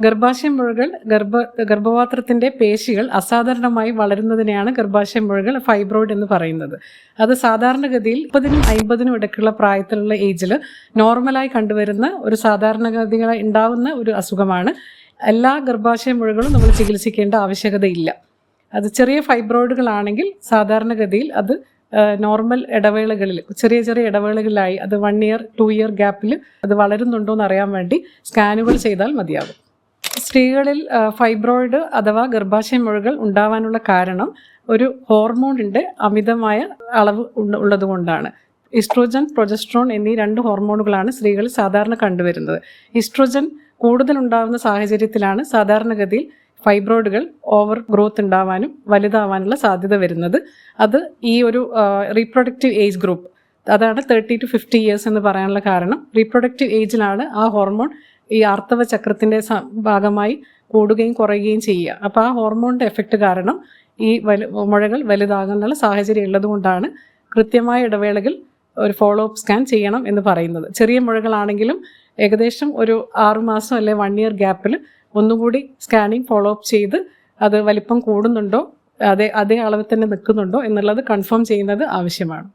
ഗർഭാശയ മുഴകൾ ഗർഭ ഗർഭപാത്രത്തിന്റെ പേശികൾ അസാധാരണമായി വളരുന്നതിനെയാണ് ഗർഭാശയ മുഴകൾ ഫൈബ്രോയിഡ് എന്ന് പറയുന്നത്. അത് സാധാരണഗതിയിൽ മുപ്പതിനും അൻപതിനും ഇടയ്ക്കുള്ള പ്രായത്തിലുള്ള ഏജിൽ നോർമലായി കണ്ടുവരുന്ന ഒരു സാധാരണഗതികളായി ഉണ്ടാവുന്ന ഒരു അസുഖമാണ്. എല്ലാ ഗർഭാശയ മുഴകളും നമ്മൾ ചികിത്സിക്കേണ്ട ആവശ്യകതയില്ല. അത് ചെറിയ ഫൈബ്രോയിഡുകളാണെങ്കിൽ സാധാരണഗതിയിൽ അത് നോർമൽ ഇടവേളകളിൽ ചെറിയ ചെറിയ ഇടവേളകളിലായി അത് വൺ ഇയർ ടു ഇയർ ഗ്യാപ്പിൽ അത് വളരുന്നുണ്ടോ എന്ന് അറിയാൻ വേണ്ടി സ്കാനുകൾ ചെയ്താൽ മതിയാകും. സ്ത്രീകളിൽ ഫൈബ്രോയിഡ് അഥവാ ഗർഭാശയ മുഴകൾ ഉണ്ടാവാനുള്ള കാരണം ഒരു ഹോർമോണിന്റെ അമിതമായ അളവ് ഉള്ളത് ഉള്ളതുകൊണ്ടാണ് ഇസ്ട്രോജൻ പ്രൊജസ്ട്രോൺ എന്നീ രണ്ട് ഹോർമോണുകളാണ് സ്ത്രീകളിൽ സാധാരണ കണ്ടുവരുന്നത്. ഇസ്ട്രോജൻ കൂടുതൽ ഉണ്ടാകുന്ന സാഹചര്യത്തിലാണ് സാധാരണഗതിയിൽ ഫൈബ്രോയിഡുകൾ ഓവർ ഗ്രോത്ത് ഉണ്ടാവാനും വലുതാവാനുള്ള സാധ്യത വരുന്നത്. അത് ഈ ഒരു റീപ്രൊഡക്റ്റീവ് ഏജ് ഗ്രൂപ്പ് അതാണ് തേർട്ടി ടു ഫിഫ്റ്റി ഇയേഴ്സ് എന്ന് പറയാനുള്ള കാരണം. റീപ്രൊഡക്റ്റീവ് ഏജിലാണ് ആ ഹോർമോൺ ഈ ആർത്തവ ചക്രത്തിന്റെ ഭാഗമായി കൂടുകയും കുറയുകയും ചെയ്യുക. അപ്പോൾ ആ ഹോർമോണിന്റെ എഫക്റ്റ് കാരണം ഈ വലു മുഴകൾ വലുതാകാനുള്ള സാഹചര്യം ഉള്ളതുകൊണ്ടാണ് കൃത്യമായ ഇടവേളകൾ ഒരു ഫോളോ അപ്പ് സ്കാൻ ചെയ്യണം എന്ന് പറയുന്നത്. ചെറിയ മുഴകളാണെങ്കിലും ഏകദേശം ഒരു ആറുമാസം അല്ലെ വൺ ഇയർ ഗ്യാപ്പിൽ ഒന്നുകൂടി സ്കാനിങ് ഫോളോ അപ്പ് ചെയ്ത് അത് വലിപ്പം കൂടുന്നുണ്ടോ അതേ അതേ അളവിൽ തന്നെ നിൽക്കുന്നുണ്ടോ എന്നുള്ളത് കൺഫേം ചെയ്യുന്നത് ആവശ്യമാണ്.